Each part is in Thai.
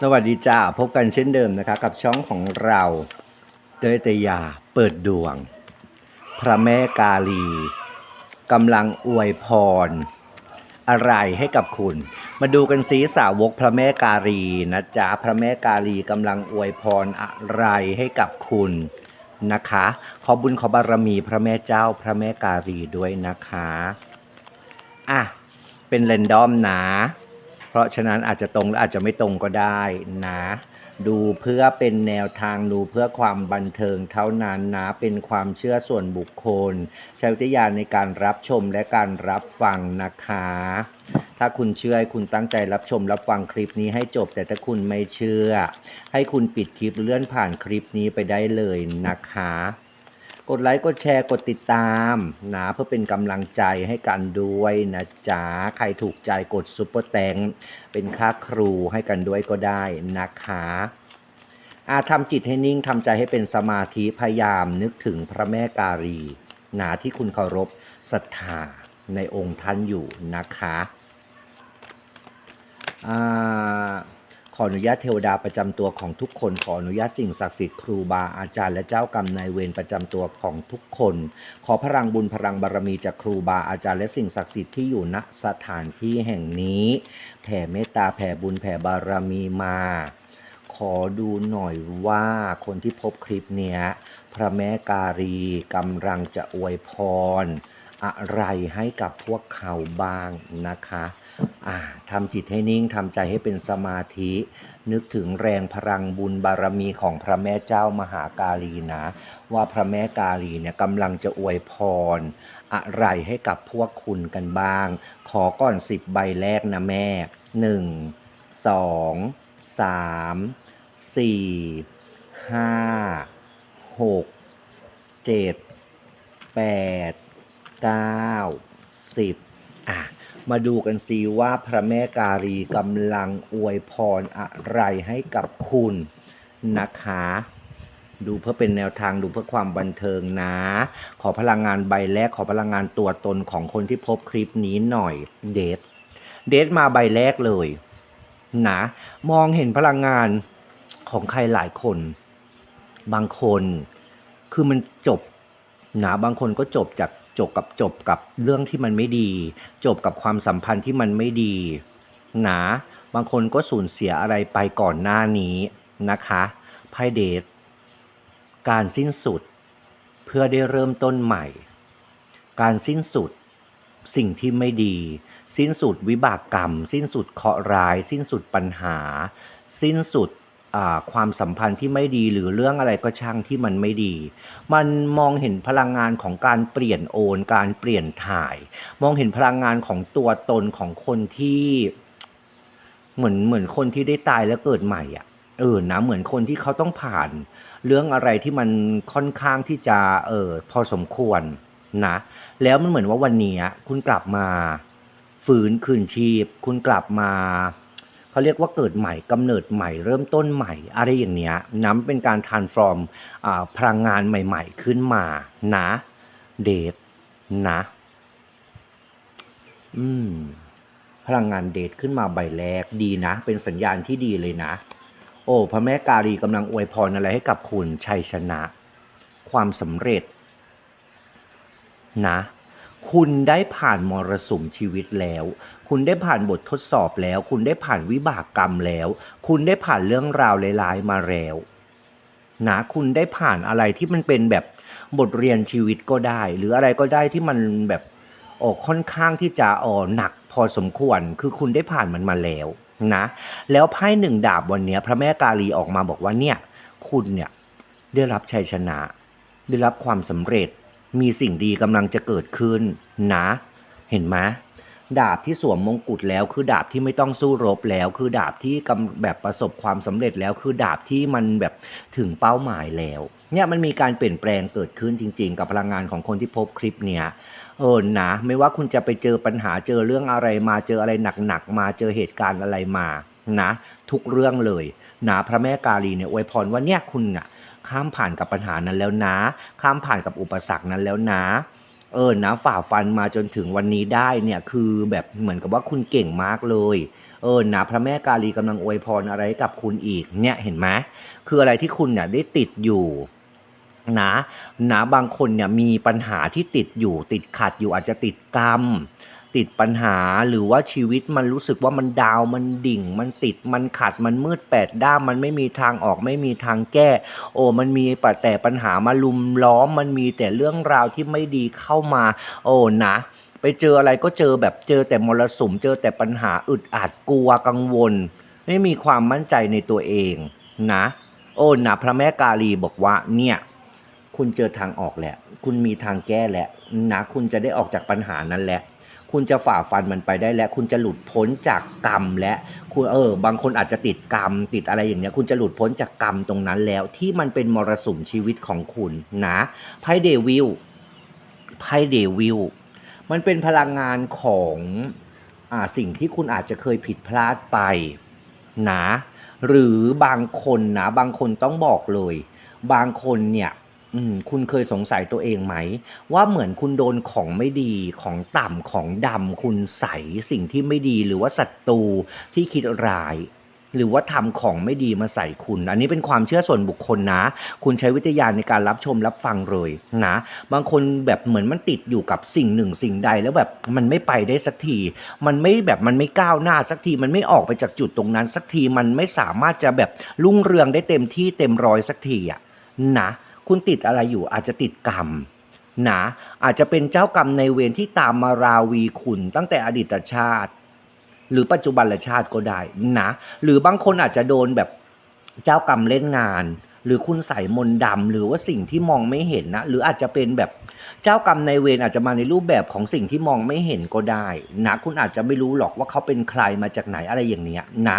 สวัสดีจ้าพบกันเช่นเดิมนะคะ กับช่องของเราเตยเตยาเปิดดวง พระแม่กาลีกำลังอวยพร อะไรให้กับคุณ มาดูกันสีสาวกพระแม่กาลีนะจ๊ะพระแม่กาลีกำลังอวยพรอะไรให้กับคุณนะคะ ขอบุญขอบารมีพระแม่เจ้าพระแม่กาลีด้วยนะคะ อะ เป็นเรนดอมนะ เพราะฉะนั้นอาจจะตรงและอาจจะไม่ตรงก็ได้นะ ดูเพื่อเป็นแนวทางดูเพื่อความบันเทิงเท่านั้นนะ เป็นความเชื่อส่วนบุคคล ใช้วิทยาในการรับชมและการรับฟังนะคะ ถ้าคุณเชื่อให้คุณตั้งใจรับชมรับฟังคลิปนี้ให้จบ แต่ถ้าคุณไม่เชื่อ ให้คุณปิดคลิปเลื่อนผ่านคลิปนี้ไปได้เลยนะคะ กดไลค์กดแชร์กดติดตามนะเพื่อเป็นกำลังใจให้กันด้วยนะจ๊ะใครถูกใจกดซุปเปอร์แตงเป็นค่าครูให้กันด้วยก็ได้นะคะอาทำจิตให้นิ่งทำใจให้เป็นสมาธิพยายามนึกถึงพระแม่การีนะที่คุณเคารพศรัทธาในองค์ท่านอยู่นะคะอ่า ขออนุญาตเทวดาประจำตัวของทุกคน ขออนุญาตสิ่งศักดิ์สิทธิ์ครูบาอาจารย์และเจ้ากรรมนายเวรประจำตัวของทุกคน ขอพลังบุญพลังบารมีจากครูบาอาจารย์และสิ่งศักดิ์สิทธิ์ที่อยู่ณสถานที่แห่งนี้แผ่เมตตาแผ่บุญแผ่บารมีมา ขอดูหน่อยว่าคนที่พบคลิปเนี้ยพระแม่การีกำลังจะอวยพร อะไรให้กับพวกเขาบ้างนะคะ ทำจิตให้นิ่งทำใจให้เป็นสมาธิ นึกถึงแรงพลังบุญบารมีของพระแม่เจ้ามหาการีนะ ว่าพระแม่กาลีเนี่ยกำลังจะอวยพร อะไรให้กับพวกคุณกันบ้าง ขอก่อนสิบใบแรกนะแม่หนึ่งสองสามสี่ห้าหกเจ็ดแปดเก้าสิบอะ มาดูกันซิว่าพระแม่การีกำลังอวยพรอะไรให้กับคุณนะคะ ดูเพื่อเป็นแนวทางดูเพื่อความบันเทิงนะ ขอพลังงานใบแรกขอพลังงานตัวตนของคนที่พบคลิปนี้หน่อยเดทเดทมาใบแรกเลยนะมองเห็นพลังงานของใครหลายคน บางคน คือมันจบนะบางคนก็จบจาก จบกับจบกับเรื่องที่มันไม่ดี จบกับความสัมพันธ์ที่มันไม่ดีนะบางคนก็สูญเสียอะไรไปก่อนหน้านี้นะคะไพ่เดทการสิ้นสุด เพื่อได้เริ่มต้นใหม่ การสิ้นสุดสิ่งที่ไม่ดี สิ้นสุดวิบากกรรม สิ้นสุดเคราะห์ร้าย สิ้นสุดปัญหา สิ้นสุด ความสัมพันธ์ที่ไม่ดีหรือเรื่องอะไรก็ช่างที่มันไม่ดี มันมองเห็นพลังงานของการเปลี่ยนโอน การเปลี่ยนถ่าย มองเห็นพลังงานของตัวตนของคนที่ เหมือนเหมือนคนที่ได้ตายแล้วเกิดใหม่อะเออนะเหมือนคนที่เขาต้องผ่าน เรื่องอะไรที่มันค่อนข้างที่จะเออพอสมควรนะ แล้วมันเหมือนว่าวันนี้คุณกลับมาฟื้นคืนชีพ คุณกลับมา เขาเรียกว่าเกิดใหม่กำเนิดใหม่ เริ่มต้นใหม่ อะไรอย่างเนี้ยน้ำเป็นการทานฟอร์มพลังงานใหม่ ๆ ขึ้นมานะเดทนะอืมพลังงานเดทขึ้นมาใบแรกดีนะ เป็นสัญญาณที่ดีเลยนะ โอ้พระแม่การีกำลังอวยพรอะไรให้กับคุณชัยชนะ ความสำเร็จ นะ คุณได้ผ่านมรสุมชีวิตแล้ว คุณได้ผ่านบททดสอบแล้ว คุณได้ผ่านวิบากกรรมแล้ว คุณได้ผ่านเรื่องราวร้ายๆมาแล้วนะคุณได้ผ่านอะไรที่มันเป็นแบบบทเรียนชีวิตก็ได้ หรืออะไรก็ได้ที่มันแบบโอ้ค่อนข้างที่จะอ๋อหนักพอสมควร คือคุณได้ผ่านมันมาแล้วนะ แล้วไพ่หนึ่งดาบวันนี้พระแม่กาลีออกมาบอกว่าเนี่ย คุณเนี่ยได้รับชัยชนะ ได้รับความสำเร็จ มีสิ่งดีกำลังจะเกิดขึ้นนะ เห็นไหมดาบที่สวมมงกุฎแล้วคือดาบที่ไม่ต้องสู้รบแล้ว คือดาบที่กำแบบประสบความสำเร็จแล้ว คือดาบที่มันแบบถึงเป้าหมายแล้วเนี่ยมันมีการเปลี่ยนแปลงเกิดขึ้นจริง ๆ กับพลังงานของคนที่พบคลิปเนี้ยเออนะไม่ว่าคุณจะไปเจอปัญหาเจอเรื่องอะไรมาเจออะไรหนักๆมาเจอเหตุการณ์อะไรมานะ ทุกเรื่องเลยนะพระแม่กาลีเนี่ยอวยพรว่าเนี่ยคุณน่ะ ข้ามผ่านกับปัญหานั้นแล้วนะ ข้ามผ่านกับอุปสรรคนั้นแล้วนะเออนะฝ่าฟันมาจนถึงวันนี้ได้เนี่ยคือแบบเหมือนกับว่าคุณเก่งมากเลยเออนะพระแม่กาลีกำลังอวยพรอะไรกับคุณอีกเนี่ยเห็นไหมคืออะไรที่คุณเนี่ยได้ติดอยู่นะนะบางคนเนี่ยมีปัญหาที่ติดอยู่ติดขัดอยู่อาจจะติดกรรม ติดปัญหาหรือว่าชีวิตมันรู้สึกว่ามันดาวมันดิ่ง มันติดมันขัดมันมืดแปดด้ามมันไม่มีทางออกไม่มีทางแก้ โอ้มันมีแต่ปัญหามาลุมล้อมมันมีแต่เรื่องราวที่ไม่ดีเข้ามา โอ้นะไปเจออะไรก็เจอแบบเจอแต่มรสุมเจอแต่ปัญหาอึดอัดกลัวกังวล ไม่มีความมั่นใจในตัวเองนะ โอ้นะพระแม่กาลีบอกว่าเนี่ยคุณเจอทางออกแหละคุณมีทางแก้แหละนะ คุณจะได้ออกจากปัญหานั้นแหละ คุณจะฝ่าฟันมันไปได้แล้วคุณจะหลุดพ้นจากกรรมและคุณเออบางคนอาจจะติดกรรม ติดอะไรอย่างเงี้ยคุณจะหลุดพ้นจากกรรมตรงนั้นแล้ว ที่มันเป็นมรสุมชีวิตของคุณนะไพ่เดวิลไพ่เดวิลมันเป็นพลังงานของอ่าสิ่งที่คุณอาจจะเคยผิดพลาดไปนะหรือบางคนนะบางคนต้องบอกเลย บางคนเนี่ย อืมคุณเคยสงสัยตัวเองไหม ว่าเหมือนคุณโดนของไม่ดีของต่ำของดำคุณใสสิ่งที่ไม่ดีหรือว่าศัตรูที่คิดร้าย หรือว่าทำของไม่ดีมาใส่คุณ อันนี้เป็นความเชื่อส่วนบุคคลนะ คุณใช้วิทยาในการรับชมรับฟังเลยนะ บางคนแบบเหมือนมันติดอยู่กับสิ่งหนึ่งสิ่งใดแล้วแบบมันไม่ไปได้สักที มันไม่แบบมันไม่ก้าวหน้าสักที มันไม่ออกไปจากจุดตรงนั้นสักที มันไม่สามารถจะแบบรุ่งเรืองได้เต็มที่เต็มร้อยสักทีอะนะ คุณติดอะไรอยู่อาจจะติดกรรมนะอาจจะเป็นเจ้ากรรมในเวรที่ตามมาราวีคุณตั้งแต่อดีตชาติ หรือปัจจุบันชาติก็ได้นะหรือบางคนอาจจะโดนแบบเจ้ากรรมเล่นงาน หรือคุณใส่มนต์ดำหรือว่าสิ่งที่มองไม่เห็นนะหรืออาจจะเป็นแบบเจ้ากรรมในเวรอาจจะมาในรูปแบบของสิ่งที่มองไม่เห็นก็ได้นะคุณอาจจะไม่รู้หรอกว่าเขาเป็นใครมาจากไหนอะไรอย่างเนี้ยนะ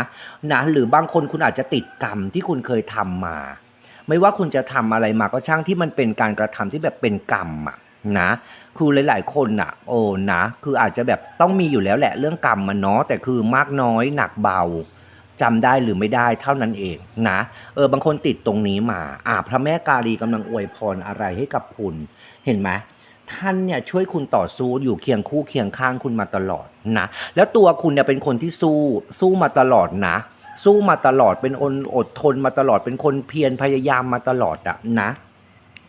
นะหรือบางคนคุณอาจจะติดกรรมที่คุณเคยทำมา ไม่ว่าคุณจะทำอะไรมาก็ช่างที่มันเป็นการกระทำที่แบบเป็นกรรมอะนะคือหลาย ๆ คนอะโอ้นะคืออาจจะแบบต้องมีอยู่แล้วแหละเรื่องกรรมมันเนาะแต่คือมากน้อยหนักเบาจำได้หรือไม่ได้เท่านั้นเองนะเออบางคนติดตรงนี้มาอ่าพระแม่กาลีกำลังอวยพรอะไรให้กับคุณ เห็นไหมท่านเนี่ยช่วยคุณต่อสู้อยู่เคียงคู่เคียงข้างคุณมาตลอดนะ แล้วตัวคุณเนี่ยเป็นคนที่สู้สู้มาตลอดนะ สู้มาตลอดเป็นคนอดทนมาตลอดเป็นคนเพียรพยายามมาตลอดอะนะ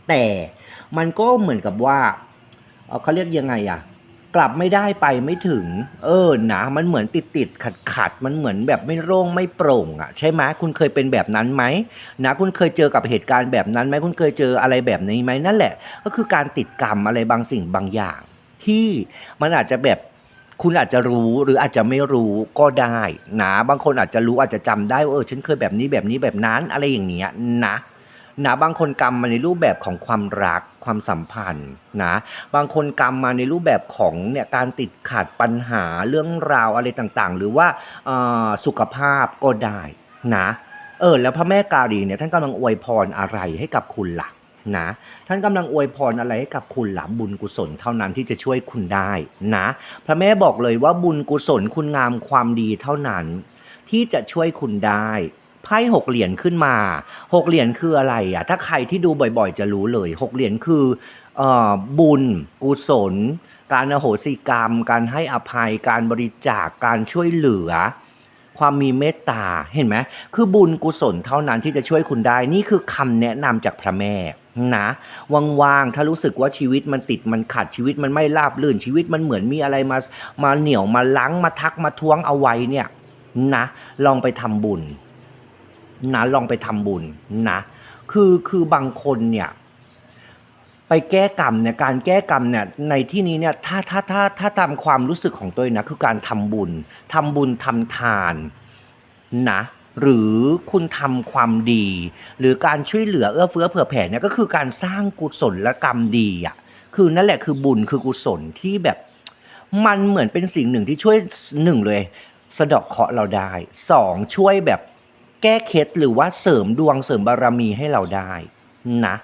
แต่มันก็เหมือนกับว่าเอ่อเขาเรียกยังไงอะกลับไม่ได้ไปไม่ถึง เออนะมันเหมือนติดติดขัดขัดมันเหมือนแบบไม่โร่งไม่โปร่งอะใช่ไหมคุณเคยเป็นแบบนั้นไหมนะคุณเคยเจอกับเหตุการณ์แบบนั้นไหมคุณเคยเจออะไรแบบนี้ไหมนั่นแหละ ก็คือการติดกรรมอะไรบางสิ่งบางอย่าง ที่มันอาจจะแบบ คุณอาจจะรู้หรืออาจจะไม่รู้ก็ได้นะบางคนอาจจะรู้อาจจะจำได้ว่าเออฉันเคยแบบนี้แบบนี้แบบนั้นอะไรอย่างเงี้ยนะนะบางคนกรรมมาในรูปแบบของความรักความสัมพันธ์นะบางคนกรรมมาในรูปแบบของเนี่ยการติดขัดปัญหาเรื่องราวอะไรต่างๆ หรือว่าสุขภาพก็ได้นะเออแล้วพระแม่กาลีเนี่ยท่านกำลังอวยพรอะไรให้กับคุณล่ะ นะท่านกำลังอวยพรอะไรให้กับคุณหลับบุญกุศลเท่านั้นที่จะช่วยคุณได้นะพระแม่บอกเลยว่าบุญกุศลคุณงามความดีเท่านั้น ที่จะช่วยคุณได้ไพ่หกเหรียญขึ้นมาหกเหรียญคืออะไรอะถ้าใครที่ดูบ่อยๆ จะรู้เลยหกเหรียญคือเอ่อบุญ กุศล การอโหสิกรรม การให้อภัยการบริจาคการช่วยเหลือ ความมีเมตตาเห็นไหมคือบุญกุศลเท่านั้นที่จะช่วยคุณได้นี่คือคำแนะนำจากพระแม่ นะว่างๆถ้ารู้สึกว่าชีวิตมันติดมันขัดชีวิตมันไม่ราบรื่นชีวิตมันเหมือนมีอะไรมามาเหนียวมาล้างมาทักมาท้วงเอาไว้เนี่ยนะ ลองไปทำบุญ นะลองไปทำบุญนะ คือคือบางคนเนี่ยไปแก้กรรมเนี่ยการแก้กรรมเนี่ยในที่นี้เนี่ยถ้าถ้าถ้าถ้าตามความรู้สึกของตัวเองนะคือการทำบุญทำบุญทำทานนะ หรือคุณทำความดี หรือการช่วยเหลือเอื้อเฟื้อเผื่อแผ่เนี่ยก็คือการสร้างกุศลกรรมดีอะคือนั่นแหละคือบุญคือกุศลที่แบบ มันเหมือนเป็นสิ่งหนึ่งที่ช่วยหนึ่งเลย สะดาะเคราะห์เราได้สองช่วยแบบแก้เคล็ดหรือว่าเสริมดวงเสริมบารมีให้เราได้นะ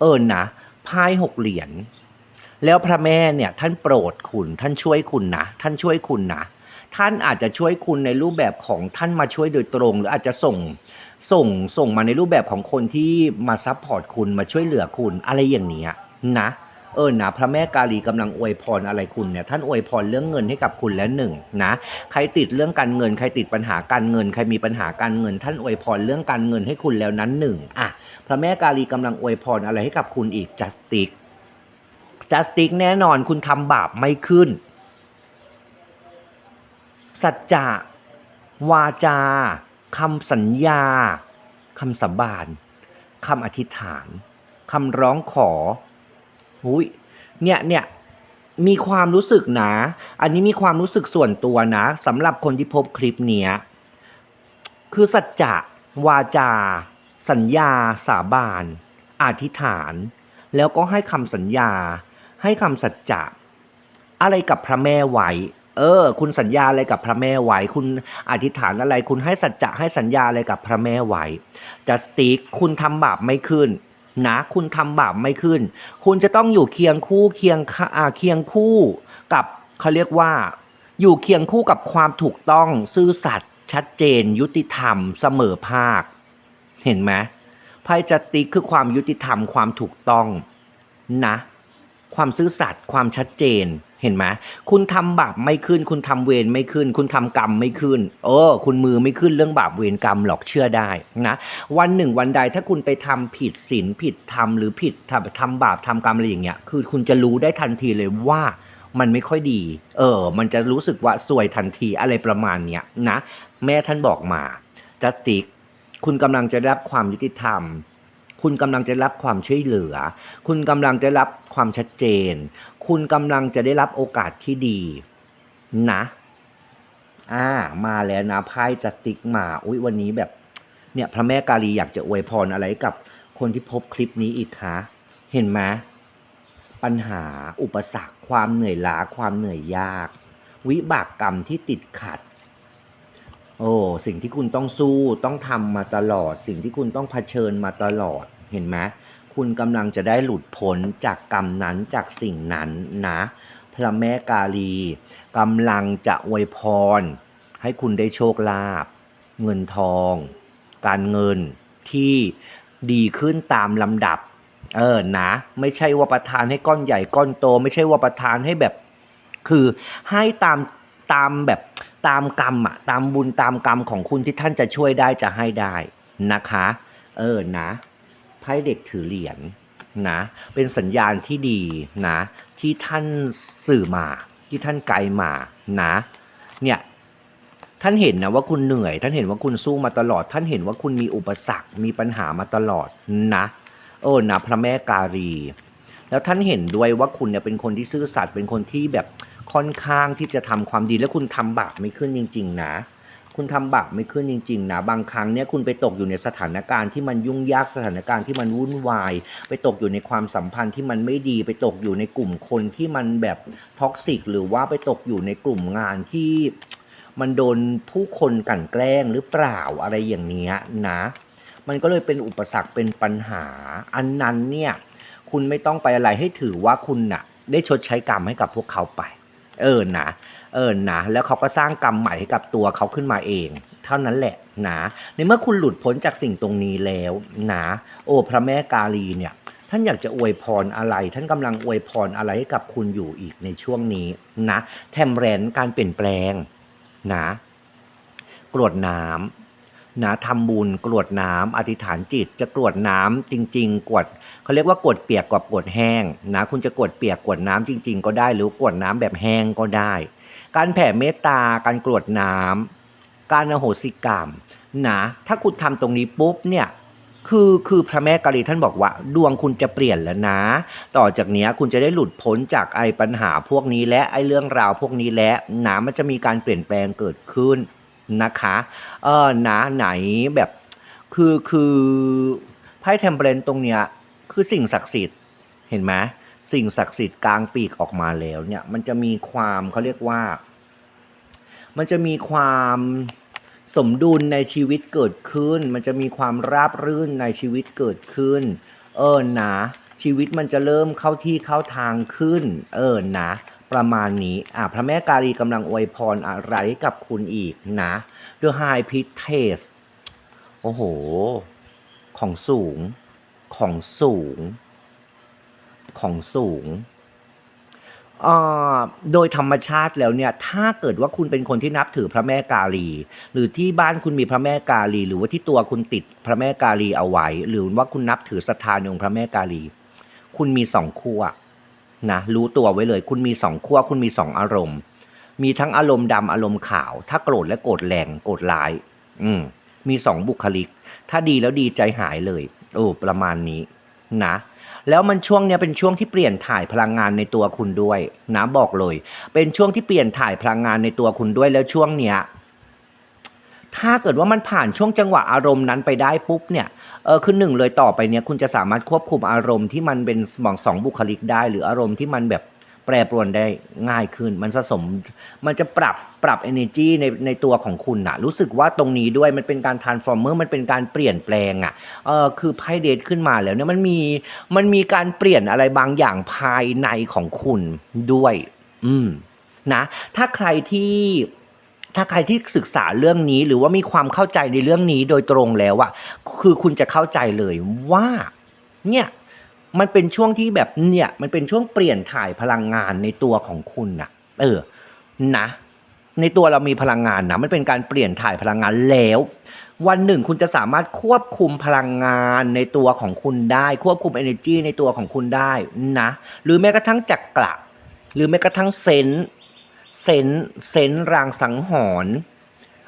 เออนะพายหกเหรียญแล้วพระแม่เนี่ยท่านโปรดคุณท่านช่วยคุณนะท่านช่วยคุณนะ ท่านอาจจะช่วยคุณในรูปแบบของท่านมาช่วยโดยตรง หรืออาจจะส่งส่งส่งมาในรูปแบบของคนที่มาซัพพอร์ตคุณมาช่วยเหลือคุณอะไรอย่างเนี้ยนะเออนะพระแม่กาลีกำลังอวยพรอะไรคุณเนี่ยท่านอวยพรเรื่องเงินให้กับคุณแล้วหนึ่งนะใครติดเรื่องการเงิน ใครติดปัญหาการเงิน ใครมีปัญหาการเงิน ท่านอวยพรเรื่องการเงินให้คุณแล้วนั้นหนึ่งอะพระแม่กาลีกำลังอวยพรอะไรให้กับคุณอีกจัสติกจัสติกแน่นอนคุณทำบาปไม่ขึ้น สัจจะวาจาคำสัญญาคำสาบานคำอธิษฐานคำร้องขอหุยเนี่ยเนี่ยมีความรู้สึกนะ อันนี้มีความรู้สึกส่วนตัวนะสำหรับคนที่พบคลิปเนี้ยคือสัจจะวาจา สัญญา สาบานอธิษฐาน แล้วก็ให้คำสัญญา ให้คำสัจจะอะไรกับพระแม่ไว้ เออ คุณสัญญาอะไรกับพระแม่ไว้คุณอธิษฐานอะไร คุณให้สัจจะให้สัญญาอะไรกับพระแม่ไว้จัสติกคุณทำบาปไม่ขึ้นนะคุณทำบาปไม่ขึ้น คุณจะต้องอยู่เคียงคู่เคียงอ่าเคียงคู่กับเขาเรียกว่า อยู่เคียงคู่กับความถูกต้องซื่อสัตย์ชัดเจน ยุติธรรมเสมอภาค เห็นไหมไพ่จัตติกคือความยุติธรรมความถูกต้องนะ ความซื่อสัตย์ความชัดเจน เห็นไหมคุณทำบาปไม่ขึ้น คุณทำเวรไม่ขึ้น คุณทำกรรมไม่ขึ้น เออ คุณมือไม่ขึ้นเรื่องบาปเวรกรรมหรอกเชื่อได้นะ วันหนึ่งวันใดถ้าคุณไปทำผิดศีลผิดธรรมหรือผิดทำทำบาปทำกรรมอะไรอย่างเงี้ย คือคุณจะรู้ได้ทันทีเลยว่ามันไม่ค่อยดี เออ มันจะรู้สึกว่าซวยทันทีอะไรประมาณเนี้ยนะ แม่ท่านบอกมาจัสติก คุณกำลังจะได้รับความยุติธรรม คุณกำลังจะรับความช่วยเหลือ คุณกำลังจะรับความชัดเจน คุณกำลังจะได้รับโอกาสที่ดี นะอ่ามาแล้วนะไพ่จัสติกมาอุ้ยวันนี้แบบ เนี่ยพระแม่กาลีอยากจะอวยพรอะไรกับคนที่พบคลิปนี้อีกคะเห็นไหมปัญหาอุปสรรคความเหนื่อยล้าความเหนื่อยยาก วิบากกรรมที่ติดขัด โอ้สิ่งที่คุณต้องสู้ต้องทำมาตลอด สิ่งที่คุณต้องเผชิญมาตลอดเห็นไหมคุณกำลังจะได้หลุดพ้นจากกรรมนั้นจากสิ่งนั้นนะ พระแม่กาลีกำลังจะอวยพร ให้คุณได้โชคลาภเงินทอง การเงินที่ดีขึ้นตามลำดับ เออนะ ไม่ใช่ว่าประทานให้ก้อนใหญ่ก้อนโต ไม่ใช่ว่าประทานให้แบบ คือให้ตามตามแบบ ตามกรรมอะตามบุญตามกรรมของคุณที่ท่านจะช่วยได้จะให้ได้นะคะ เออนะไพ่เด็กถือเหรียญนะ เป็นสัญญาณที่ดีนะ ที่ท่านสื่อมา ที่ท่านไกลมานะ เนี่ยท่านเห็นนะว่าคุณเหนื่อย ท่านเห็นว่าคุณสู้มาตลอด ท่านเห็นว่าคุณมีอุปสรรคมีปัญหามาตลอดนะโอ้นะพระแม่การีแล้วท่านเห็นด้วยว่าคุณเนี่ยเป็นคนที่ซื่อสัตย์เป็นคนที่แบบ ค่อนข้างที่จะทำความดีแล้วคุณทำบาปไม่ขึ้นจริง ๆ นะ คุณทำบาปไม่ขึ้นจริง ๆ นะ บางครั้งเนี่ยคุณไปตกอยู่ในสถานการณ์ที่มันยุ่งยากสถานการณ์ที่มันวุ่นวาย ไปตกอยู่ในความสัมพันธ์ที่มันไม่ดี ไปตกอยู่ในกลุ่มคนที่มันแบบท็อกซิกหรือว่าไปตกอยู่ในกลุ่มงานที่มันโดนผู้คนกลั่นแกล้งหรือเปล่าอะไรอย่างเนี้ยนะ มันก็เลยเป็นอุปสรรคเป็นปัญหา อันนั้นเนี่ยคุณไม่ต้องไปอะไรให้ถือว่าคุณน่ะได้ชดใช้กรรมให้กับพวกเขาไป เออนะเออนะแล้วเขาก็สร้างกรรมใหม่ให้กับตัวเขาขึ้นมาเอง เท่านั้นแหละนะในเมื่อคุณหลุดพ้นจากสิ่งตรงนี้แล้วนะโอ้พระแม่กาลีเนี่ยท่านอยากจะอวยพรอะไร ท่านกำลังอวยพรอะไรให้กับคุณอยู่อีกในช่วงนี้นะแทมแรนการเปลี่ยนแปลงนะกรวดน้ำ นะทำบุญกรวดน้ำอธิษฐานจิตจะกรวดน้ำจริง ๆกรวดเขาเรียกว่ากรวดเปียกกับกรวดแห้งนะคุณจะกรวดเปียกกรวดน้ำจริง ๆ ก็ได้ หรือกรวดน้ำแบบแห้งก็ได้ การแผ่เมตตาการกรวดน้ำการอโหสิกรรมนะถ้าคุณทำตรงนี้ปุ๊บเนี่ยคือคือพระแม่กาลีท่านบอกว่า ดวงคุณจะเปลี่ยนแล้วนะ ต่อจากนี้คุณจะได้หลุดพ้นจากไอ้ปัญหาพวกนี้และไอ้เรื่องราวพวกนี้และนะมันจะมีการเปลี่ยนแปลงเกิดขึ้น นะคะเออหนะไหนแบบคือคือไพ่เทมเปลนตรงเนี้ยคือสิ่งศักดิ์สิทธิ์เห็นไหมสิ่งศักดิ์สิทธิ์กลางปีกออกมาแล้วเนี่ยมันจะมีความเขาเรียกว่า มันจะมีความสมดุลในชีวิตเกิดขึ้น มันจะมีความราบรื่นในชีวิตเกิดขึ้น เออนะชีวิตมันจะเริ่มเข้าที่เข้าทางขึ้น เออนะ ประมาณนี้อะพระแม่กาลีกำลังอวยพรอะไรกับคุณอีกนะ The High Priestess โอ้โห ของสูง ของสูง ของสูงอ่อโดยธรรมชาติแล้วเนี่ย ถ้าเกิดว่าคุณเป็นคนที่นับถือพระแม่กาลี หรือที่บ้านคุณมีพระแม่กาลี หรือว่าที่ตัวคุณติดพระแม่กาลีเอาไว้ หรือว่าคุณนับถือศรัทธาในองค์พระแม่กาลี คุณมีสองขั้ว นะรู้ตัวไว้เลย คุณมีสองขั้วคุณมีสองอารมณ์ มีทั้งอารมณ์ดำอารมณ์ขาว ถ้าโกรธและโกรธแรงโกรธร้าย อืมมีสองบุคลิก ถ้าดีแล้วดีใจหายเลยโอ้ประมาณนี้นะแล้วมันช่วงเนี้ยเป็นช่วงที่เปลี่ยนถ่ายพลังงานในตัวคุณด้วยนะบอกเลย เป็นช่วงที่เปลี่ยนถ่ายพลังงานในตัวคุณด้วยแล้วช่วงเนี้ย ถ้าเกิดว่ามันผ่านช่วงจังหวะอารมณ์นั้นไปได้ปุ๊บเนี่ยเออคือหนึ่งเลยต่อไปเนี่ยคุณจะสามารถควบคุมอารมณ์ที่มันเป็นมองสองบุคลิกได้ หรืออารมณ์ที่มันแบบแปรปรวนได้ง่ายขึ้น มันสะสม มันจะปรับปรับ energy ในในตัวของคุณนะรู้สึกว่าตรงนี้ด้วยมันเป็นการ transformer มันเป็นการเปลี่ยนแปลงอะ่ะเออคือไพ่เดทขึ้นมาแล้วเนี่ยมันมีมันมีการเปลี่ยนอะไรบางอย่างภายในของคุณด้วย อืมนะ ถ้าใครที่ ถ้าใครที่ศึกษาเรื่องนี้หรือว่ามีความเข้าใจในเรื่องนี้โดยตรงแล้วอะคือคุณจะเข้าใจเลยว่าเนี่ยมันเป็นช่วงที่แบบเนี่ยมันเป็นช่วงเปลี่ยนถ่ายพลังงานในตัวของคุณนะเออนะ ในตัวเรามีพลังงานนะมันเป็นการเปลี่ยนถ่ายพลังงานแล้ว วันหนึ่งคุณจะสามารถควบคุมพลังงานในตัวของคุณได้ ควบคุม energy ในตัวของคุณได้นะ หรือแม้กระทั่งจักกระหรือแม้กระทั่งเซนส์ เซนเซนรางสังหรณ์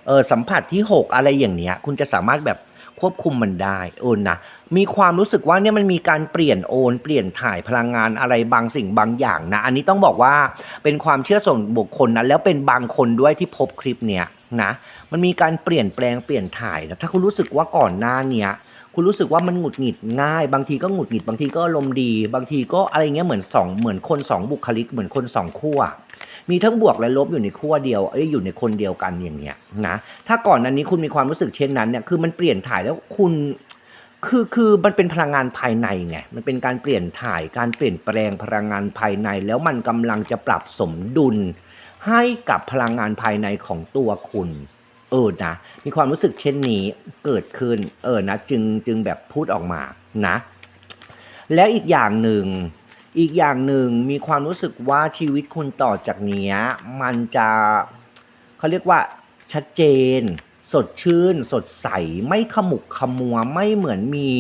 เออสัมผัสที่หกอะไรอย่างเนี้ย คุณจะสามารถแบบควบคุมมันได้โอนนะมีความรู้สึกว่าเนี่ยมันมีการเปลี่ยนโอน เปลี่ยนถ่ายพลังงานอะไรบางสิ่งบางอย่างนะ อันนี้ต้องบอกว่าเป็นความเชื่อส่วนบุคคลนะแล้วเป็นบางคนด้วยที่พบคลิปเนี้ยนะมันมีการเปลี่ยนแปลงเปลี่ยนถ่ายนะถ้าคุณรู้สึกว่าก่อนหน้าเนี้ยคุณรู้สึกว่ามันหงุดหงิดง่าย บางทีก็หงุดหงิด บางทีก็อารมณ์ดี บางทีก็อะไรเงี้ยเหมือนสองเหมือนคนสองบุคลิกเหมือนคนสองขั้ว มีทั้งบวกและลบอยู่ในขั้วเดียวเอ้ยอยู่ในคนเดียวกันอย่างเงี้ยนะถ้าก่อนนั้นนี้คุณมีความรู้สึกเช่นนั้นเนี่ยคือมันเปลี่ยนถ่ายแล้วคุณคือคือมันเป็นพลังงานภายในไง มันเป็นการเปลี่ยนถ่ายการเปลี่ยนแปลงพลังงานภายใน แล้วมันกำลังจะปรับสมดุล ให้กับพลังงานภายในของตัวคุณ เออนะ มีความรู้สึกเช่นนี้เกิดขึ้น เออนะ จึงจึงแบบพูดออกมานะ แล้วอีกอย่างหนึ่ง อีกอย่างหนึ่งมีความรู้สึกว่าชีวิตคุณต่อจากเนี้มันจะเขาเรียกว่าชัดเจน สดชื่น สดใส ไม่ขมุกขมัว ไม่เหมือนมี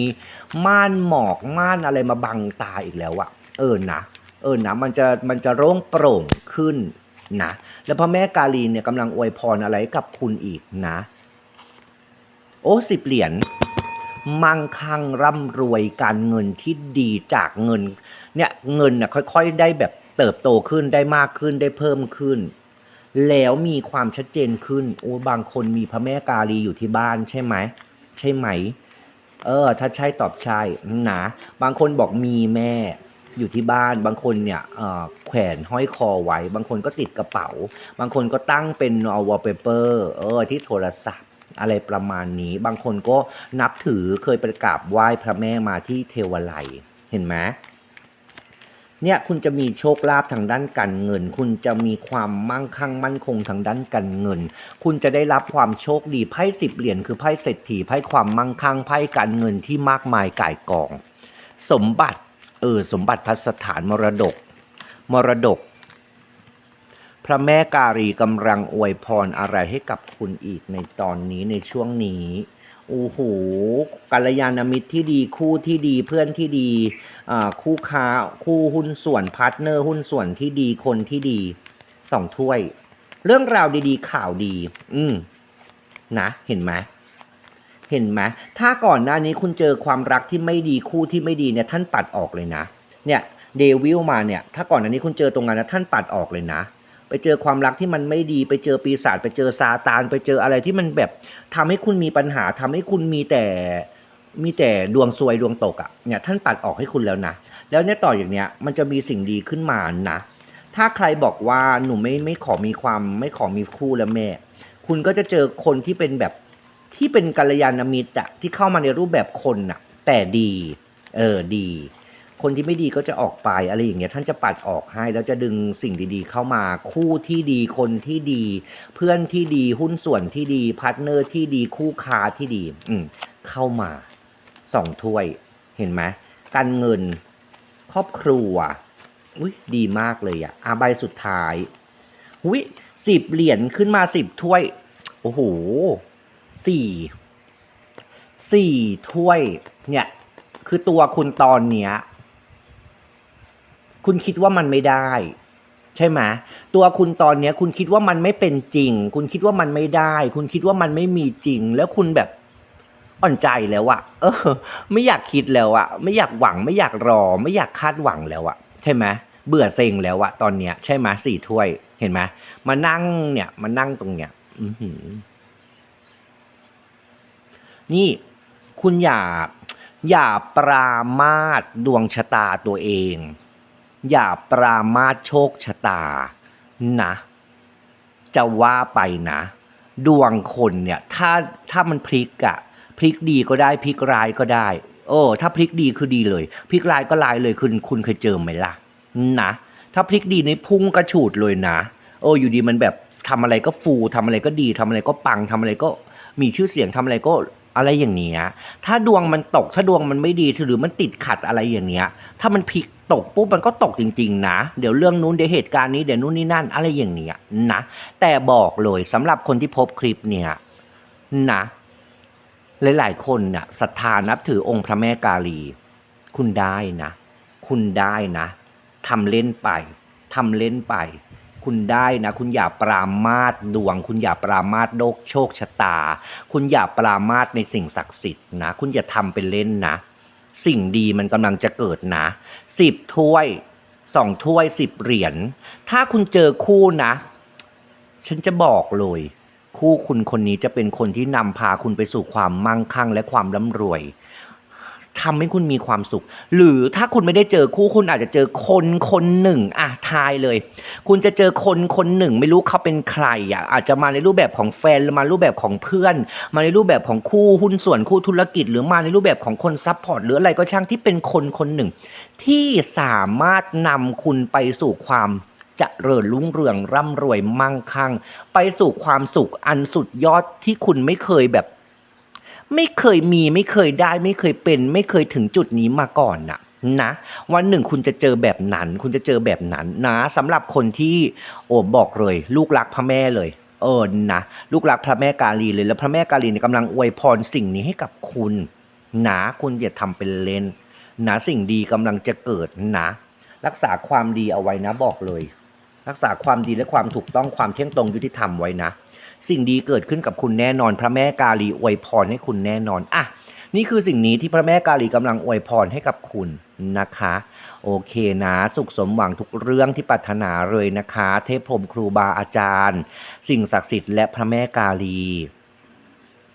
ม่านหมอกม่านอะไรมาบังตาอีกแล้วอะเออนะเออนะมันจะมันจะโร่งโปร่งขึ้นนะแล้วพระแม่กาลีเนี่ยกำลังอวยพรอะไรกับคุณอีกนะ โอ้สิบเหรียญมั่งคั่งร่ำรวยการเงินที่ดีจากเงิน เนี่ยเงินน่ะค่อยๆได้แบบเติบโตขึ้นได้มากขึ้นได้เพิ่มขึ้น แล้วมีความชัดเจนขึ้นโอ้บางคนมีพระแม่กาลีอยู่ที่บ้านใช่ไหมใช่ไหม เออ ถ้าใช่ตอบใช่นะบางคนบอกมีแม่อยู่ที่บ้านบางคนเนี่ยแขวนห้อยคอไว้ บางคนก็ติดกระเป๋า บางคนก็ตั้งเป็นเอาวอลเปเปอร์เออที่โทรศัพท์อะไรประมาณนี้ บางคนก็นับถือเคยไปกราบไหว้พระแม่มาที่เทวไลเห็นไหม เนี่ยคุณจะมีโชคลาภทางด้านการเงิน คุณจะมีความมั่งคั่งมั่นคงทางด้านการเงิน คุณจะได้รับความโชคดีไพ่สิบเหรียญคือไพ่เศรษฐีไพ่ความมั่งคั่งไพ่การเงินที่มากมายก่ายกอง สมบัติเออสมบัติพัสถานมรดก มรดก พระแม่การีกำลังอวยพรอะไรให้กับคุณอีกในตอนนี้ในช่วงนี้ โอ้โหกัลยาณมิตรที่ดีคู่ที่ดีเพื่อนที่ดีคู่ค้าคู่หุ้นส่วนพาร์ทเนอร์หุ้นส่วนที่ดีคนที่ดีสองถ้วย เรื่องราวดีๆ ข่าวดี อืมนะ เห็นไหมเห็นไหมถ้าก่อนหน้านี้คุณเจอความรักที่ไม่ดีคู่ที่ไม่ดีเนี่ยท่านปัดออกเลยนะ เนี่ยเดวิลมาเนี่ย ถ้าก่อนหน้านี้คุณเจอตรงนั้นนะท่านปัดออกเลยนะ ไปเจอความรักที่มันไม่ดี ไปเจอปีศาจไปเจอซาตาน ไปเจออะไรที่มันแบบทำให้คุณมีปัญหาทำให้คุณมีแต่มีแต่ดวงซวยดวงตกอะ่ะเนี่ยท่านปัดออกให้คุณแล้วนะแล้วเนี่ยต่ออย่างเนี้ยมันจะมีสิ่งดีขึ้นมานะถ้าใครบอกว่าหนูไม่ไม่ขอมีความไม่ขอมีคู่แล้วแม่ คุณก็จะเจอคนที่เป็นแบบที่เป็นกัลยาณมิตรอะที่เข้ามาในรูปแบบคนน่ะแต่ดี เออดี คนที่ไม่ดีก็จะออกไปอะไรอย่างเงี้ยท่านจะปัดออกให้แล้วจะดึงสิ่งดีๆ เข้ามาคู่ที่ดีคนที่ดี เพื่อนที่ดีหุ้นส่วนที่ดีพาร์ทเนอร์ที่ดีคู่ค้าที่ดีอืมเข้ามาสองถ้วยเห็นไหมการเงินครอบครัวอุ้ยดีมากเลยอะอาใบสุดท้ายอุ้ยสิบเหรียญขึ้นมาสิบถ้วย โอ้โหสี่สี่ถ้วยเนี่ยคือตัวคุณตอนเนี้ย คุณคิดว่ามันไม่ได้ ใช่ไหมตัวคุณตอนเนี้ย คุณคิดว่ามันไม่เป็นจริง คุณคิดว่ามันไม่ได้ คุณคิดว่ามันไม่มีจริง แล้วคุณแบบอ่อนใจแล้วอะเออ ไม่อยากคิดแล้วอะไม่อยากหวัง ไม่อยากรอ ไม่อยากคาดหวังแล้วอะใช่ไหมเบื่อเซ็งแล้วอะตอนเนี้ย ใช่ไหมสี่ถ้วย เห็นไหมมานั่งเนี่ยมานั่งตรงเนี้ย อืนี่คุณอย่า อย่าปรามาสดวงชะตาตัวเอง อย่าปรามาสโชคชะตานะ จะว่าไปนะ ดวงคนเนี่ยถ้าถ้ามันพลิกอะพลิกดีก็ได้พลิกร้ายก็ได้ โอ้ถ้าพลิกดีคือดีเลยพลิกร้ายก็ร้ายเลยคุณคุณเคยเจอไหมล่ะนะถ้าพลิกดีในพุ่งกระฉูดเลยนะ โอ้อยู่ดีมันแบบทำอะไรก็ฟูทำอะไรก็ดีทำอะไรก็ปังทำอะไรก็มีชื่อเสียงทำอะไรก็อะไรอย่างเนี้ยถ้าดวงมันตกถ้าดวงมันไม่ดีหรือมันติดขัดอะไรอย่างเนี้ย ถ้ามันพลิก ตกปุ๊บมันก็ตกจริง ๆ นะ เดี๋ยวเรื่องนู้นเดี๋ยวเหตุการณ์นี้เดี๋ยวนู้นนี่นั่นอะไรอย่างเนี้ยนะแต่บอกเลยสำหรับคนที่พบคลิปเนี่ยนะหลายๆคนน่ะศรัทธานับถือองค์พระแม่กาลี คุณได้นะ คุณได้นะทำเล่นไปทำเล่นไป คุณได้นะ คุณอย่าปรามาสดวง คุณอย่าปรามาสโลกโชคชะตา คุณอย่าปรามาสในสิ่งศักดิ์สิทธิ์นะ คุณอย่าทำเป็นเล่นนะ สิ่งดีมันกำลังจะเกิดนะสิบถ้วยสองถ้วยสิบเหรียญถ้าคุณเจอคู่นะ ฉันจะบอกเลย คู่คุณคนนี้จะเป็นคนที่นำพาคุณไปสู่ความมั่งคั่งและความร่ำรวย ทำให้คุณมีความสุข หรือถ้าคุณไม่ได้เจอคู่คุณอาจจะเจอคนคนหนึ่งอะทายเลย คุณจะเจอคนคนหนึ่ง ไม่รู้เขาเป็นใครอะอาจจะมาในรูปแบบของแฟนมารูปแบบของเพื่อน มาในรูปแบบของคู่หุ้นส่วนคู่ธุรกิจ หรือมาในรูปแบบของคนซัพพอร์ตหรืออะไรก็ช่างที่เป็นคนคนหนึ่ง ที่สามารถนำคุณไปสู่ความเจริญรุ่งเรืองร่ำรวยมั่งคั่ง ไปสู่ความสุขอันสุดยอดที่คุณไม่เคยแบบ ไม่เคยมีไม่เคยได้ไม่เคยเป็น ไม่เคยถึงจุดนี้มาก่อนน่ะนะวันหนึ่งคุณจะเจอแบบนั้น คุณจะเจอแบบนั้นนะสำหรับคนที่โอ้บอกเลย ลูกรักพระแม่เลยเออนะลูกรักพระแม่กาลีเลยแล้วพระแม่กาลีเนี่ยกำลังอวยพรสิ่งนี้ให้กับคุณนะคุณอย่าทำเป็นเล่นนะสิ่งดีกำลังจะเกิดนะ รักษาความดีเอาไว้นะบอกเลย รักษาความดีและความถูกต้องความเที่ยงตรงยุติธรรมไว้นะ สิ่งดีเกิดขึ้นกับคุณแน่นอน พระแม่กาลีอวยพรให้คุณแน่นอนอะนี่คือสิ่งนี้ที่พระแม่กาลีกำลังอวยพรให้กับคุณนะคะ โอเคนะ สุขสมหวังทุกเรื่องที่ปรารถนาเลยนะคะ เทพพรมครูบาอาจารย์ สิ่งศักดิ์สิทธิ์และพระแม่กาลี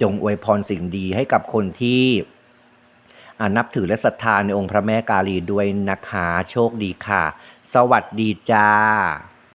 จงอวยพรสิ่งดีให้กับคนที่นับถือและศรัทธาในองค์พระแม่กาลีด้วยนะคะ โชคดีค่ะ สวัสดีจ้า